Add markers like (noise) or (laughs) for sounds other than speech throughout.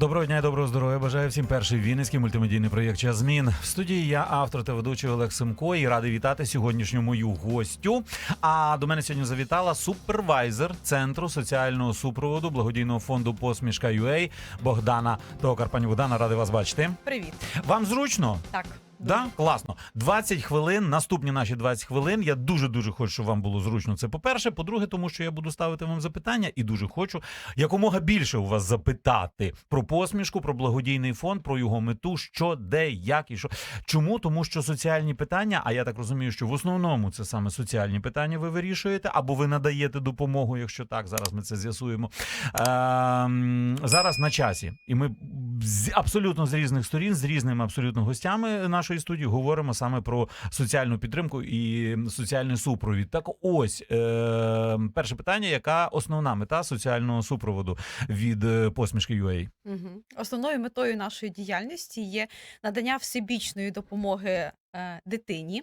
Доброго дня і доброго здоров'я. Бажаю всім перший вінницький мультимедійний проєкт «Час змін. В студії я автор та ведучий Олег Семко і радий вітати сьогоднішню мою гостю. А до мене сьогодні завітала супервайзер центру соціального супроводу благодійного фонду Посмішка UA Богдана Токар. Пані Богдана, радий вас бачити. Привіт. Вам зручно? Так. Да, класно. 20 хвилин. Наступні наші 20 хвилин. Я дуже дуже хочу, щоб вам було зручно. Це по-перше. По-друге, тому що я буду ставити вам запитання і дуже хочу якомога більше у вас запитати про посмішку, про благодійний фонд, про його мету, що, де, як і що. Чому? Тому що соціальні питання, а я так розумію, що в основному це саме соціальні питання ви вирішуєте, або ви надаєте допомогу, якщо так, зараз ми це з'ясуємо. Ем, зараз на часі, і ми абсолютно з різних сторін, з різними абсолютно гостями нашої студії говоримо саме про соціальну підтримку і соціальний супровід. Так, ось е, перше питання: яка основна мета соціального супроводу від е, посмішки UA? Угу. Основною метою нашої діяльності є надання всебічної допомоги е, дитині.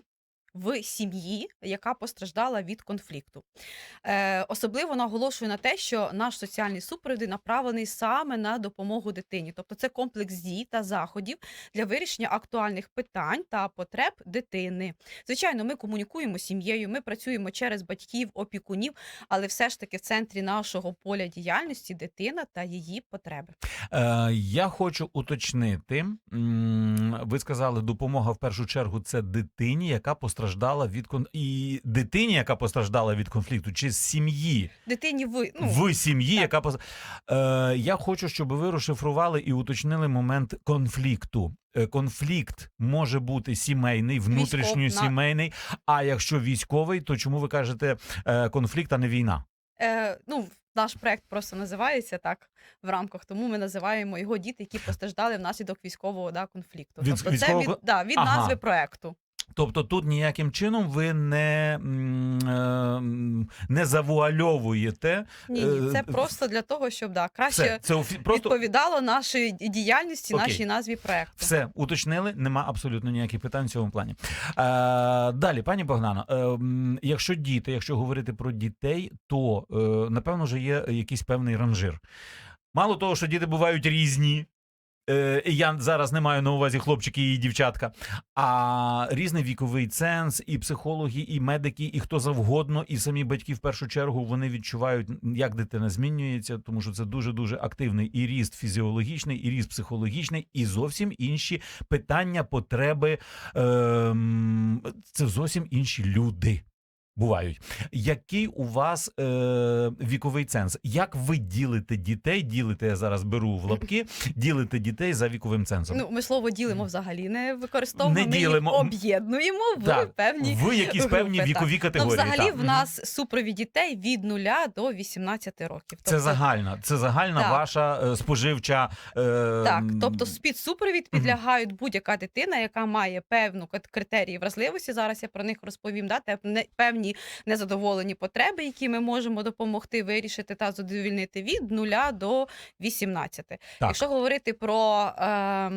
В сім'ї, яка постраждала від конфлікту, е, особливо наголошую на те, що наш соціальний супровід направлений саме на допомогу дитині, тобто це комплекс дій та заходів для вирішення актуальних питань та потреб дитини. Звичайно, ми комунікуємо з сім'єю, ми працюємо через батьків, опікунів, але все ж таки в центрі нашого поля діяльності дитина та її потреби. Е, я хочу уточнити. Ви сказали, допомога в першу чергу це дитині, яка постраждала від кон... і дитині, яка постраждала від конфлікту, чи з сім'ї Дитині ви ну, в сім'ї, яка пос... е, я хочу, щоб ви розшифрували і уточнили момент конфлікту. Е, Конфлікт може бути сімейний, внутрішньо Військов- на- сімейний. А якщо військовий, то чому ви кажете е, конфлікт, а не війна? е, ну, наш проект просто називається так в рамках, тому ми називаємо його діти, які постраждали внаслідок військового да, конфлікту. Від тобто військового це від, да, від Ага. назви проекту. Тобто тут ніяким чином ви не, е, не завуальовуєте. Ні, ні, Е, це просто для того, щоб да, краще Все, це просто відповідало нашій діяльності, Окей. нашій назві проекту. Все уточнили, нема абсолютно ніяких питань в цьому плані. Е, далі, пані Богдано, якщо діти, якщо говорити про дітей, то напевно вже є якийсь певний ранжир. Мало того, що діти бувають різні. Е, я зараз не маю на увазі хлопчики і дівчатка, а різний віковий ценз, і психологи, і медики, і хто завгодно, і самі батьки в першу чергу вони відчувають, як дитина змінюється, тому що це дуже дуже активний і ріст фізіологічний, і ріст психологічний, і зовсім інші питання, потреби. Ем, це зовсім інші люди. Бувають. Який у вас е, віковий ценз? Як ви ділите дітей? Ділите, я зараз беру в лапки, ділите дітей за віковим цензом? Ну, ми слово ділимо взагалі не використовуємо. Не ми їх ділимо. об'єднуємо в Так, певні ви якісь певні групи, вікові так. категорії. Ну, взагалі, так. в нас супровід дітей від 0 до 18 років. Це загальна, це загальна Так. ваша е, споживча. Е, Так, тобто під супровід підлягають будь-яка дитина, яка має певну критерії вразливості. Зараз я про них розповім. Да, не- певні незадоволені потреби, які ми можемо допомогти вирішити та задовільнити від 0 до 18. Так. Якщо говорити про е,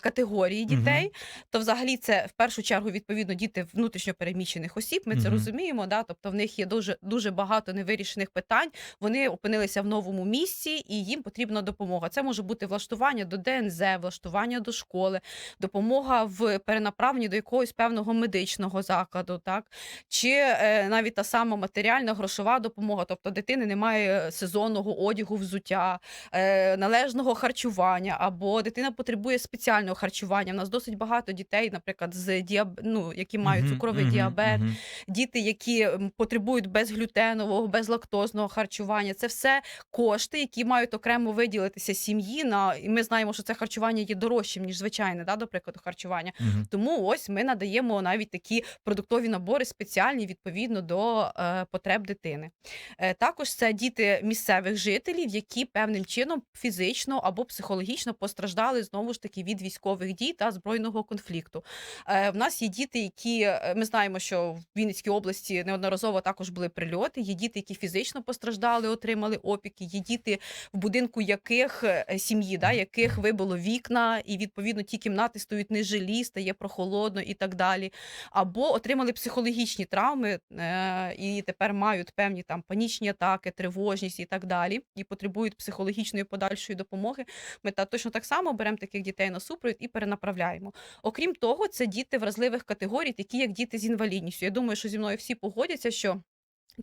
категорії дітей, то взагалі це в першу чергу відповідно діти внутрішньо переміщених осіб. Ми це розуміємо. Да? Тобто в них є дуже дуже багато невирішених питань. Вони опинилися в новому місці, і їм потрібна допомога. Це може бути влаштування до ДНЗ, влаштування до школи, допомога в перенаправленні до якогось певного медичного закладу, так чи е, навіть та сама матеріальна грошова допомога. Тобто дитини немає сезонного одягу, взуття, е, належного харчування, або дитина потребує спеціального харчування. У нас досить багато дітей, наприклад, з діаб... ну, які мають цукровий мгм, діабет, мгм. діти, які потребують безглютенового, безлактозного харчування. Це все кошти, які мають окремо виділитися сім'ї. На і ми знаємо, що це харчування є дорожчим ніж звичайне, да, до прикладу, харчування. Мгм. Тому ось ми надаємо навіть такі продуктові набори спеціальні відповідно до е, потреб дитини. Е, також це діти місцевих жителів, які певним чином фізично або психологічно постраждали знову ж таки таки від військових дій та збройного конфлікту. Е, В нас є діти, які е, ми знаємо, що в Вінницькій області неодноразово також були прильоти. Є діти, які фізично постраждали, отримали опіки. Є діти, в будинку яких е, сім'ї, да, яких вибило вікна, і відповідно ті кімнати стають нежилі, стає прохолодно і так далі. Або отримали психологічні травми і тепер мають певні там панічні атаки, тривожність і так далі, і потребують психологічної подальшої допомоги. Ми та точно так само беремо таких дітей на супровід і перенаправляємо. Окрім того, це діти вразливих категорій, такі як діти з інвалідністю. Я думаю, що зі мною всі погодяться, що.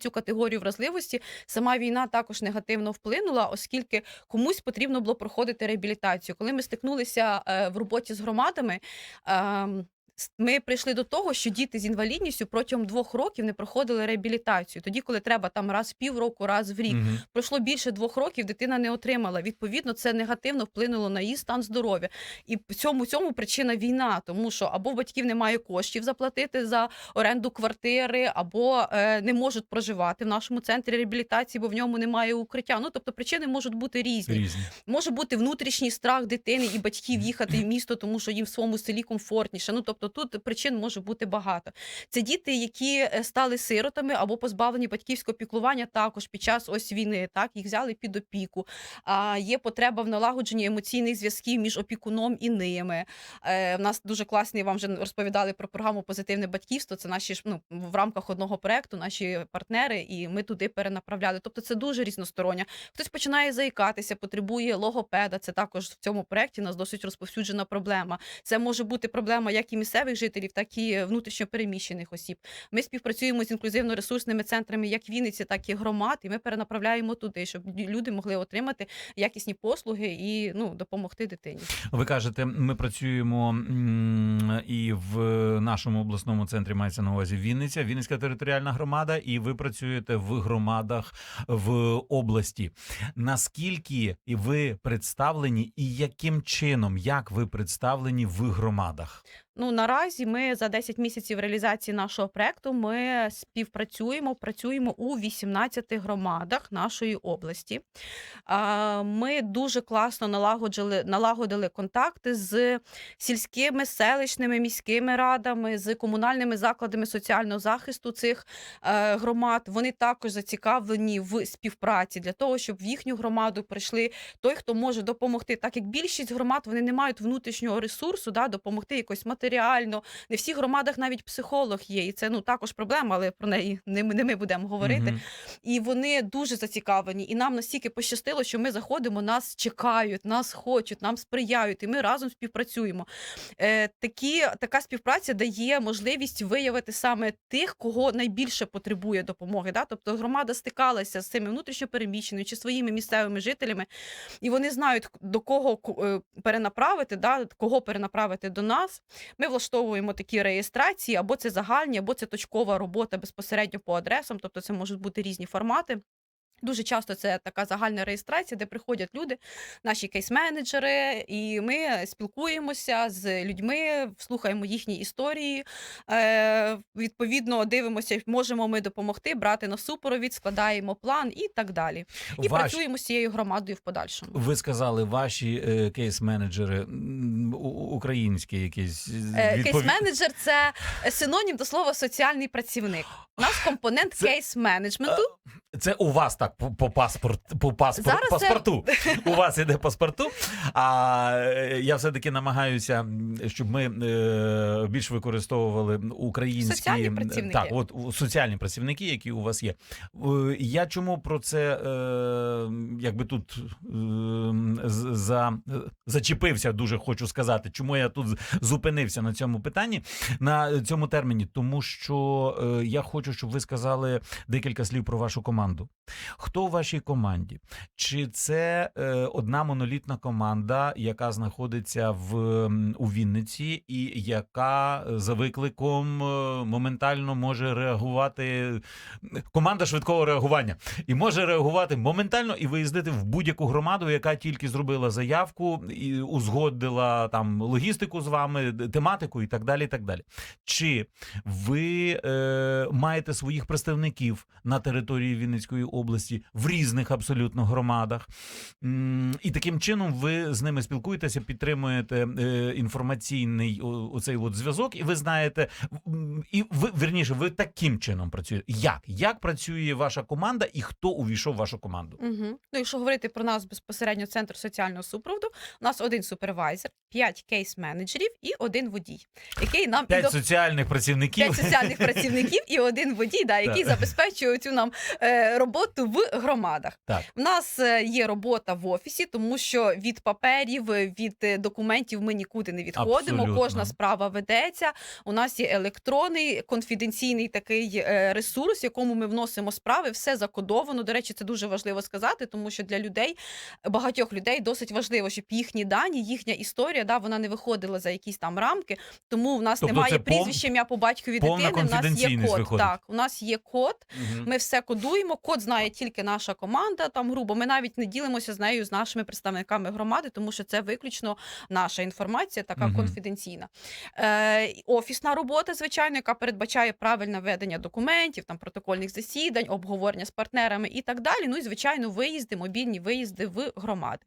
Цю категорію вразливості сама війна також негативно вплинула, оскільки комусь потрібно було проходити реабілітацію. Коли ми стикнулися е, в роботі з громадами, ем, ми прийшли до того, що діти з інвалідністю протягом двох років не проходили реабілітацію. Тоді, коли треба там раз в півроку, раз в рік, Мгм. пройшло більше двох років, дитина не отримала. Відповідно, це негативно вплинуло на її стан здоров'я. І в цьому цьому причина війна, тому що або батьків немає коштів заплатити за оренду квартири, або е, не можуть проживати в нашому центрі реабілітації, бо в ньому немає укриття. Ну тобто причини можуть бути різні. Різні. Може бути внутрішній страх дитини і батьків їхати в місто, тому що їм в своєму селі комфортніше. Ну тобто тут причин може бути багато. Це діти, які е, стали сиротами або позбавлені батьківського піклування також під час ось війни. Так їх взяли під опіку. А є потреба в налагодженні емоційних зв'язків між опікуном і ними. Е, в нас дуже класні вам вже розповідали про програму Позитивне батьківство. Це наші ну в рамках одного проекту, наші партнери, і ми туди перенаправляли. Тобто це дуже різностороння. Хтось починає заїкатися, потребує логопеда. Це також в цьому проєкті у нас досить розповсюджена проблема. Це може бути проблема як і місцевих жителів, так і внутрішньопереміщених осіб. Ми співпрацюємо з інклюзивно-ресурсними центрами як Вінниці, так і громад, і ми перенаправляємо туди, щоб люди могли отримати якісні послуги і ну допомогти дитині. Ви кажете, ми працюємо і в нашому обласному центрі мається на увазі Вінниця, Вінницька територіальна громада, і ви працюєте в громадах в області. Наскільки ви представлені, і яким чином, як ви представлені в громадах? Ну наразі ми за 10 місяців реалізації нашого проекту ми співпрацюємо, працюємо у 18 громадах нашої області. Ми дуже класно налагодили, налагодили контакти з сільськими, селищними, міськими радами, з комунальними закладами соціального захисту цих е, громад. Вони також зацікавлені в співпраці для того, щоб в їхню громаду прийшли той, хто може допомогти. Так як більшість громад вони не мають внутрішнього ресурсу, да, допомогти якось матеріально. Не в всіх громадах навіть психолог є, і це ну також проблема, але про неї не ми, не ми будемо говорити. Мгм. І вони дуже зацікавлені. І нам настільки пощастило, що ми заходимо, нас чекають, нас хочуть, нам сприяють, і ми разом співпрацюємо. Е, такі, така співпраця дає можливість виявити саме тих, кого найбільше потребує допомоги. Да? Тобто громада стикалася з цими внутрішньопереміщеними чи своїми місцевими жителями, і вони знають, до кого е, перенаправити, да? кого перенаправити до нас. Ми влаштовуємо такі реєстрації, або це загальні, або це точкова робота безпосередньо по адресам, тобто це можуть бути різні формати. Дуже часто це така загальна реєстрація, де приходять люди, наші кейс-менеджери, і ми спілкуємося з людьми, слухаємо їхні історії. Е, відповідно, дивимося, можемо ми допомогти, брати на супровід, складаємо план і так далі. І Ваш- працюємо з цією громадою в подальшому. Ви сказали, ваші е, кейс-менеджери українські якісь Е, відпові- Кейс-менеджер це синонім до слова соціальний працівник. У нас компонент Це- кейс-менеджменту. Це у вас так по, по паспорт по паспорт, Зараз це- паспорту. У вас іде паспорту. А е, я все таки намагаюся, щоб ми е, більш використовували українські Соціальні працівники. Так, от соціальні працівники, які у вас є. Е, Я чому про це е, якби тут е, за зачепився, дуже хочу сказати. Чому я тут зупинився на цьому питанні, на цьому терміні? Тому що е, я хочу, щоб ви сказали декілька слів про вашу команду. Хто у вашій команді? Чи це е, одна монолітна команда, яка знаходиться в у Вінниці, і яка е, за викликом е, моментально може реагувати? Команда швидкого реагування і може реагувати моментально і виїздити в будь-яку громаду, яка тільки зробила заявку і узгодила там логістику з вами, тематику і так далі. І так далі. Чи ви е, маєте своїх представників на території Вінницької області? Діяльності в різних абсолютно громадах. І таким чином ви з ними спілкуєтеся, підтримуєте е, інформаційний оцей от зв'язок, і ви знаєте, і ви верніше, ви таким чином працюєте. Як? Як працює ваша команда і хто увійшов в вашу команду? Угу. Ну, якщо говорити про нас безпосередньо центр соціального супроводу, у нас один супервайзер, п'ять кейс-менеджерів і один водій, який нам П'ять до- соціальних працівників. п'ять соціальних працівників і один водій, да, який забезпечує цю нам е, роботу в громадах. Так. У нас е, є робота в офісі, тому що від паперів, е, від е, документів ми нікуди не відходимо. Абсолютно. Кожна справа ведеться. У нас є електронний конфіденційний такий ресурс, в якому ми вносимо справи. Все закодовано. До речі, це дуже важливо сказати, тому що для людей багатьох людей досить важливо, щоб їхні дані, їхня історія, да, вона не виходила за якісь там рамки. Тому в нас Тобто немає прізвища, ім'я по батькові дитини. У нас є код. Так, у нас є код. Мгм. Ми все кодуємо. Код знає тільки наша команда. Там грубо. Ми навіть не ділимося з нею з нашими представниками громади, тому що це виключно наша інформація, така Мгм. конфіденційна. Е, офісна робота, звичайно, яка передбачає правильне ведення документів, там протокольних засідань, обговорення з партнерами і так далі. Ну і звичайно, виїзди, мобільні виїзди в громади.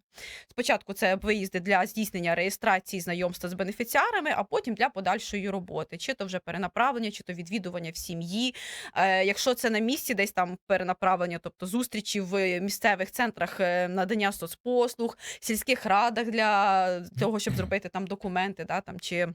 Спочатку це виїзди для здійснення реєстрації, знайомства з бенефіціарами, а потім для подальшої роботи, чи то вже перенаправлення, чи то відвідування в сім'ї. Е, якщо це на місці, десь там перенаправлення, тобто зустрічі в місцевих центрах е, надання соцпослуг, сільських радах для того, щоб зробити там документи, да, там чи.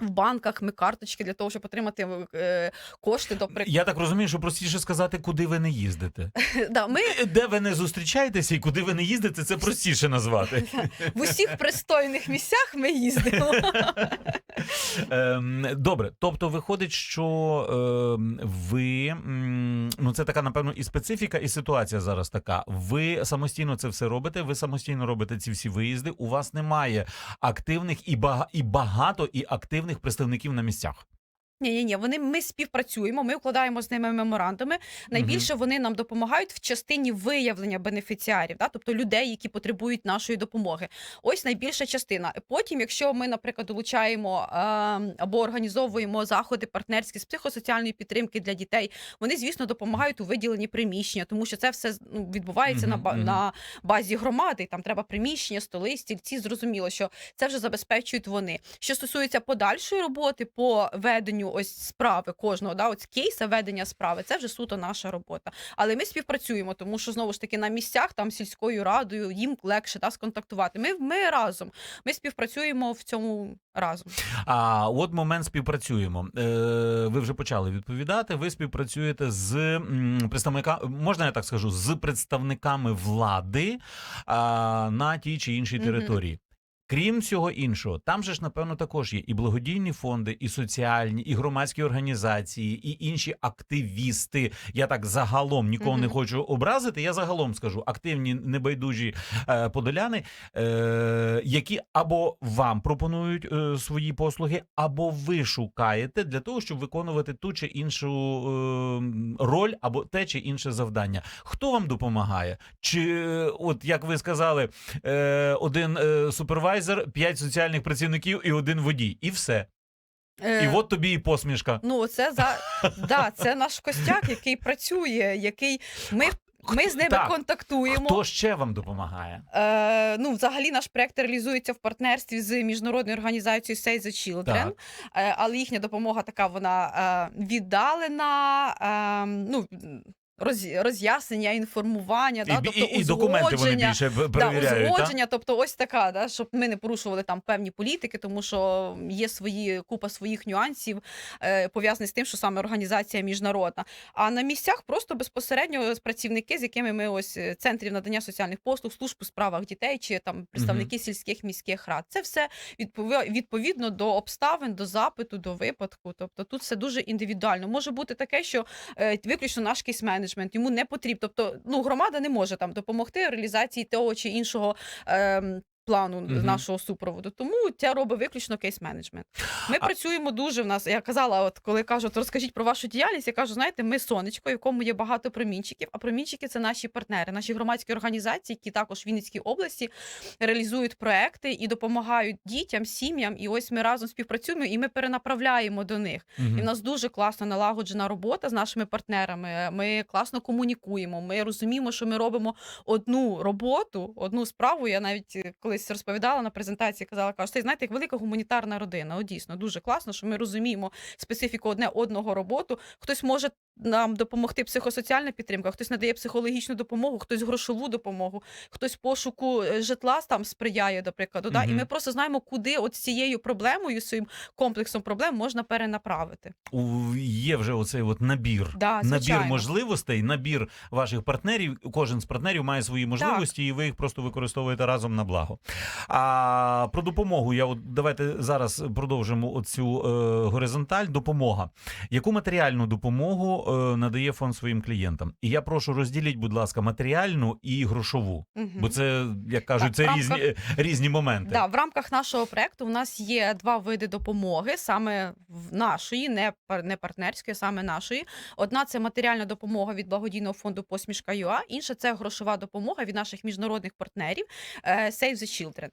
В банках ми карточки для того, щоб отримати е, кошти до прикладу. Я так розумію, що простіше сказати, куди ви не їздите. (laughs) Да, ми Де ви не зустрічаєтеся і куди ви не їздите, це простіше назвати. (laughs) в усіх пристойних місцях ми їздимо. (laughs) Ем, Добре, тобто виходить, що ем, ви ну це така, напевно, і специфіка, і ситуація зараз така. Ви самостійно це все робите, ви самостійно робите ці всі виїзди. У вас немає активних і бага, і багато і активних представників на місцях. Ні, ні, ні. Вони ми співпрацюємо, ми укладаємо з ними меморандуми. Найбільше вони нам допомагають в частині виявлення бенефіціарів, да? тобто людей, які потребують нашої допомоги. Ось найбільша частина. Потім, якщо ми, наприклад, долучаємо е, або організовуємо заходи партнерські з психосоціальної підтримки для дітей, вони, звісно, допомагають у виділенні приміщення, тому що це все ну, відбувається на, Мгм, ба- на базі громади. Там треба приміщення, столи, стільці. Зрозуміло, що це вже забезпечують вони. Що стосується подальшої роботи по веденню ось справи кожного, да, ось кейса ведення справи, це вже суто наша робота. Але ми співпрацюємо, тому що знову ж таки на місцях там сільською радою їм легше да, сконтактувати. Ми, ми разом. Ми співпрацюємо в цьому разом. А от момент співпрацюємо. Е, ви вже почали відповідати. Ви співпрацюєте з представниками, можна я так скажу, з представниками влади а, на тій чи іншій території. Крім всього іншого, там же ж напевно також є і благодійні фонди, і соціальні, і громадські організації, і інші активісти. Я так загалом нікого не хочу образити. Я загалом скажу активні небайдужі е, подоляни, е, які або вам пропонують е, свої послуги, або ви шукаєте для того, щоб виконувати ту чи іншу е, роль, або те чи інше завдання. Хто вам допомагає? Чи е, от як ви сказали, е, один е, супервайзер, п'ять соціальних працівників і один водій, і все. І Е, от тобі і посмішка. Ну, це за да, це наш костяк, який працює, який ми, ми з ними Так. контактуємо. Хто ще вам допомагає? Е, ну, взагалі, наш проект реалізується в партнерстві з міжнародною організацією Save the Children. Е, але їхня допомога така вона е, віддалена. Е, ну, роз, роз'яснення, інформування, да, і, тобто і, і документи вони більше Да, перевіряють. та? узгодження, тобто ось така, да, щоб ми не порушували там певні політики, тому що є свої купа своїх нюансів е, пов'язаних з тим, що саме організація міжнародна. А на місцях просто безпосередньо працівники, з якими ми ось е, центрів надання соціальних послуг, служб у справах дітей чи там представники сільських міських рад. Це все відпові- відповідно до обставин, до запиту, до випадку. Тобто тут все дуже індивідуально. Може бути таке, що е, виключно наш кейс-менеджмент йому не потрібно. Тобто, ну громада не може там допомогти реалізації того чи іншого. ем, плану Мгм. нашого супроводу. Тому це робить виключно кейс-менеджмент. Ми А- працюємо дуже в нас. Я казала, от коли кажуть, розкажіть про вашу діяльність, я кажу, знаєте, ми сонечко, в якому є багато промінчиків. А промінчики це наші партнери, наші громадські організації, які також в Вінницькій області реалізують проекти і допомагають дітям, сім'ям. І ось ми разом співпрацюємо і ми перенаправляємо до них. Мгм. І в нас дуже класно налагоджена робота з нашими партнерами. Ми класно комунікуємо. Ми розуміємо, що ми робимо одну роботу, одну справу. Я навіть е, колись розповідала на презентації, казала, кажу, це знаєте, як велика гуманітарна родина. От дійсно дуже класно, що ми розуміємо специфіку одне одного роботу. Хтось може нам допомогти психосоціальна підтримка, хтось надає психологічну допомогу, хтось грошову допомогу, хтось пошуку е, житла там сприяє, до прикладу. Да? І ми просто знаємо, куди от цією проблемою, цим комплексом проблем можна перенаправити. У- Є вже оцей от набір. Да, Набір можливостей, набір ваших партнерів. Кожен з партнерів має свої можливості, і ви їх просто використовуєте разом на благо. А про допомогу я от давайте зараз продовжимо оцю е, горизонталь. Допомога. Яку матеріальну допомогу е, надає фонд своїм клієнтам? І я прошу розділіть, будь ласка, матеріальну і грошову, Мгм. бо це як кажуть, Так, це рамках- різні е, різні моменти. Да, в рамках нашого проекту у нас є два види допомоги, саме нашої, не, не партнерської, саме нашої. Одна це матеріальна допомога від благодійного фонду Посмішка ЮА, інша це грошова допомога від наших міжнародних партнерів е, Save the Children.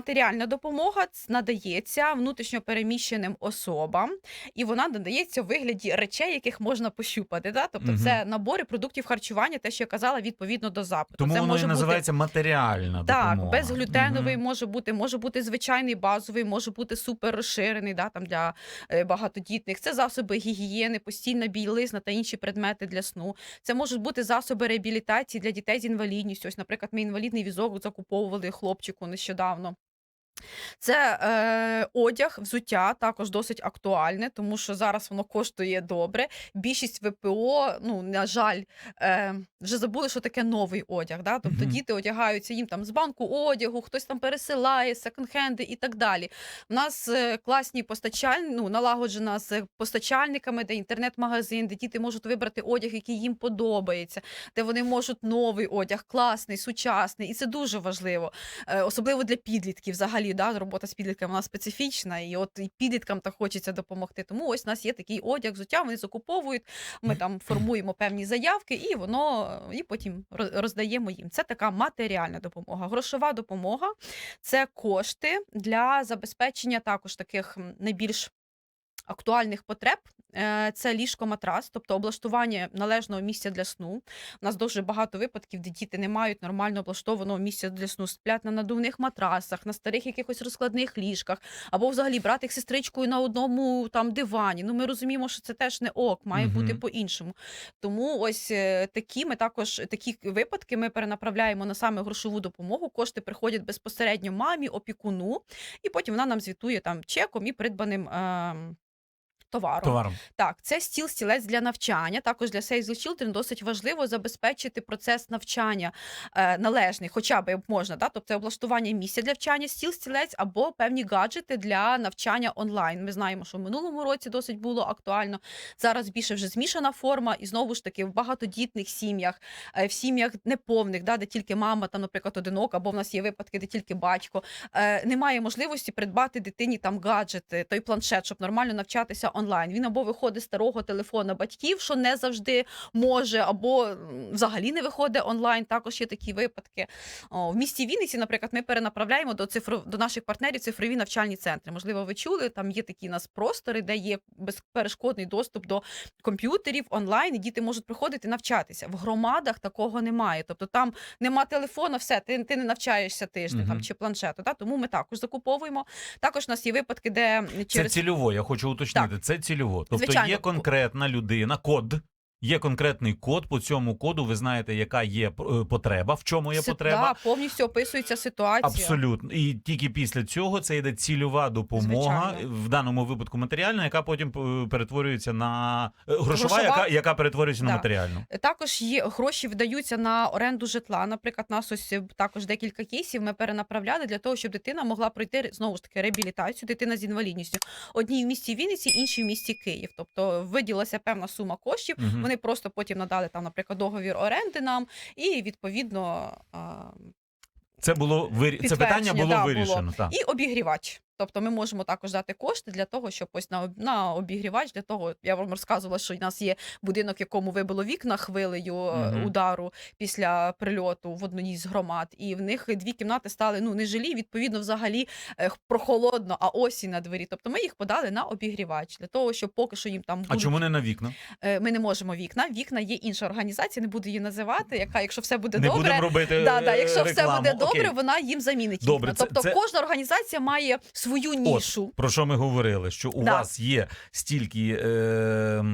Матеріальна допомога надається внутрішньо переміщеним особам, і вона надається в вигляді речей, яких можна пощупати. Да? Тобто, Мгм. це набори продуктів харчування, те, що я казала, відповідно до запиту. Тому це воно і може бути називається матеріальна так, безглютеновий Мгм. може бути, може бути звичайний базовий, може бути супер розширений, да, там для е, багатодітних. Це засоби гігієни, постільна білизна та інші предмети для сну. Це можуть бути засоби реабілітації для дітей з інвалідністю. Ось, наприклад, ми інвалідний візок закуповували хлопчику нещодавно. Це е, одяг, взуття також досить актуальне, тому що зараз воно коштує добре. Більшість ВПО, ну на жаль, е, вже забули, що таке новий одяг. Да? Тобто Мгм. діти одягаються їм там з банку одягу, хтось там пересилає, секонд-хенди і так далі. У нас е, класні постачальні, ну, налагоджена з постачальниками, де інтернет-магазин, де діти можуть вибрати одяг, який їм подобається, де вони можуть новий одяг, класний, сучасний. І це дуже важливо. Е, особливо для підлітків. Взагалі, да, робота з підлітками вона специфічна, і от і підліткам так хочеться допомогти. Тому ось у нас є такий одяг, взуття, вони закуповують. Ми там (laughs) формуємо певні заявки, і воно і потім роз- роздаємо їм. Це така матеріальна допомога. Грошова допомога це кошти для забезпечення також таких найбільш актуальних потреб. Е, Це ліжко матрас, тобто облаштування належного місця для сну. У нас дуже багато випадків, де діти не мають нормально облаштованого місця для сну, сплять на надувних матрасах, на старих якихось розкладних ліжках, або взагалі братик з сестричкою на одному там дивані. Ну ми розуміємо, що це теж не ок, має бути по-іншому. Тому ось е, такі ми також такі випадки ми перенаправляємо на саме грошову допомогу. Кошти приходять безпосередньо мамі, опікуну, і потім вона нам звітує там чеком і придбаним. ем, Товаром. Товаром. Так, це стіл, стілець для навчання. Також для Save the Children досить важливо забезпечити процес навчання е, належний, хоча б можна. Да? Тобто облаштування місця для навчання, стіл, стілець або певні гаджети для навчання онлайн. Ми знаємо, що в минулому році досить було актуально. Зараз більше вже змішана форма, і знову ж таки в багатодітних сім'ях, е, в сім'ях неповних, да, де тільки мама, там, наприклад, одинока, або в нас є випадки, де тільки батько. Е, немає можливості придбати дитині там гаджети, той планшет, щоб нормально навчатися онлайн. Він або виходить з старого телефона батьків, що не завжди може, або взагалі не виходить онлайн. Також є такі випадки. О, в місті Вінниці, наприклад, ми перенаправляємо до цифро до наших партнерів цифрові навчальні центри. Можливо, ви чули, там є такі у нас простори, де є безперешкодний доступ до комп'ютерів онлайн, і діти можуть приходити навчатися. В громадах такого немає. Тобто там нема телефона, все, ти, ти не навчаєшся тиждень Мгм. там чи планшету. Та? Тому ми також закуповуємо. Також у нас є випадки, де Це цільово, я хочу уточнити. Це цільово. Тобто Звичайно. є конкретна людина, код. Є конкретний код. По цьому коду ви знаєте, яка є е, потреба, в чому є Си- потреба. Да, повністю описується ситуація. Абсолютно, і тільки після цього це йде цільова допомога Звичайно. в даному випадку матеріальна, яка потім е, перетворюється на е, грошова, Грошова. яка, яка перетворюється на Да. матеріальну. Також є гроші видаються на оренду житла. Наприклад, нас ось також декілька кейсів ми перенаправляли для того, щоб дитина могла пройти знову ж таки реабілітацію, дитина з інвалідністю. Одній в місті Вінниці, іншій в місті Київ. Тобто виділилася певна сума коштів. Мгм. Вони просто потім надали там, наприклад, договір оренди нам, і відповідно. Це було вир... це питання було да, вирішено. було. Так. І обігрівач. Тобто ми можемо також дати кошти для того, щоб ось на, на обігрівач, для того, я вам розказувала, що у нас є будинок, якому вибило вікна хвилею Мгм. удару після прильоту в одній з громад. І в них дві кімнати стали ну не жилі, відповідно, взагалі е, прохолодно, а осінь на дворі. Тобто ми їх подали на обігрівач для того, щоб поки що їм там А чому не на вікна? Е, Ми не можемо вікна. Вікна є інша організація, не буду її називати, яка, якщо все буде не добре. будемо робити. Да, да, якщо рекламу. все буде добре, Окей. вона їм замінить Добре, це- Тобто це- кожна організація має свою нішу. Про що ми говорили? Що у Да. вас є стільки е,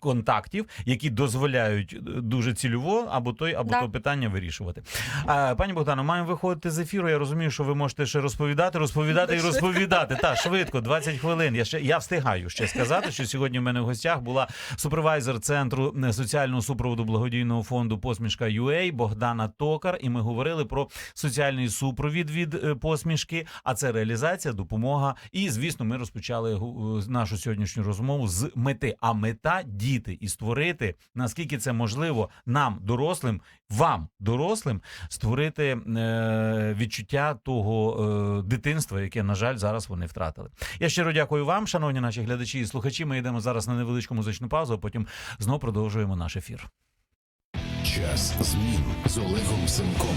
контактів, які дозволяють е, дуже цільово або той, або Да. то питання вирішувати. А, пані Богдано, маємо виходити з ефіру. Я розумію, що ви можете ще розповідати, розповідати і розповідати. Так, швидко, 20 хвилин. Я ще я встигаю ще сказати, що сьогодні в мене в гостях була супервайзер центру соціального супроводу благодійного фонду Посмішка UA Богдана Токар. І ми говорили про соціальний супровід від е, посмішки. А це реалізація, допомога. І звісно, ми розпочали е, нашу сьогоднішню розмову з мети. А мета діти і створити наскільки це можливо нам, дорослим, вам, дорослим, створити е, відчуття того е, дитинства, яке на жаль зараз вони втратили. Я щиро дякую вам, шановні наші глядачі і слухачі. Ми йдемо зараз на невеличку музичну паузу, а потім знову продовжуємо наш ефір. Час змін з Олегом Сенком.